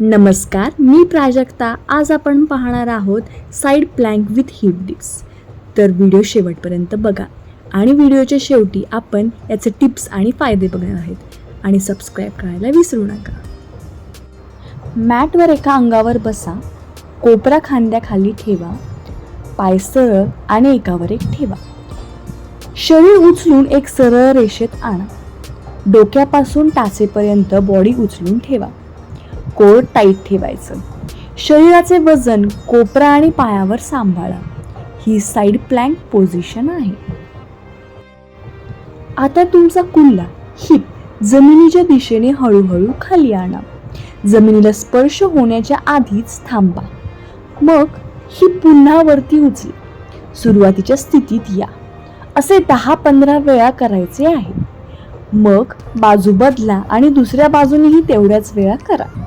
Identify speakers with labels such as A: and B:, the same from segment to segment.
A: नमस्कार मी प्राजक्ता. आज आपण पाहणार आहोत side plank with hip dips. तर व्हिडिओ शेवटपर्यंत बघा. आणि व्हिडिओच्या शेवटी आपण याचे टिप्स आणि फायदे बघणार आहेत. आणि सबस्क्राईब करायला विसरू नका. मॅटवर एका अंगावर बसा. कोपरा खांद्याखाली ठेवा. पाय सरळ आणि एकावर एक ठेवा. शरीर उचलून एक सरळ रेषेत आणा. डोक्यापासून टाचेपर्यंत बॉडी उचलून ठेवा. कोर टाईट ठेवायचं. शरीराचे वजन कोपरा आणि पायावर सांभाळा. ही साईड प्लँक पोझिशन आहे. आता तुमचा कुल्ला हिप जमिनीच्या दिशेने हळूहळू खाली आणा. जमिनीला स्पर्श होण्याच्या आधीच थांबा. मग ही पुन्हा वरती उचली. सुरुवातीच्या स्थितीत या. असे दहा पंधरा वेळा करायचे आहे. मग बाजू बदला आणि दुसऱ्या बाजूनेही तेवढ्याच वेळा करा.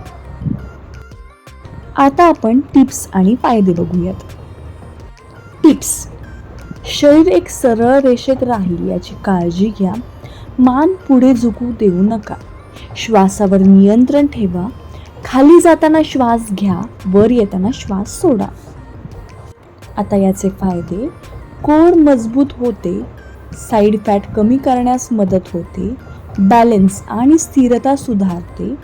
A: आता आपण टिप्स आणि फायदे बघूयात. टिप्स. शरीर एक सरळ रेषेत राहील याची काळजी घ्या. मान पुढे झुकू देऊ नका. श्वासावर नियंत्रण ठेवा. खाली जाताना श्वास घ्या. वर येताना श्वास सोडा. आता याचे फायदे. कोर मजबूत होते. साईड फॅट कमी करण्यास मदत होते. बॅलन्स आणि स्थिरता सुधारते.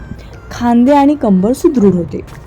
A: खांदे आणि कंबर सुदृढ होते.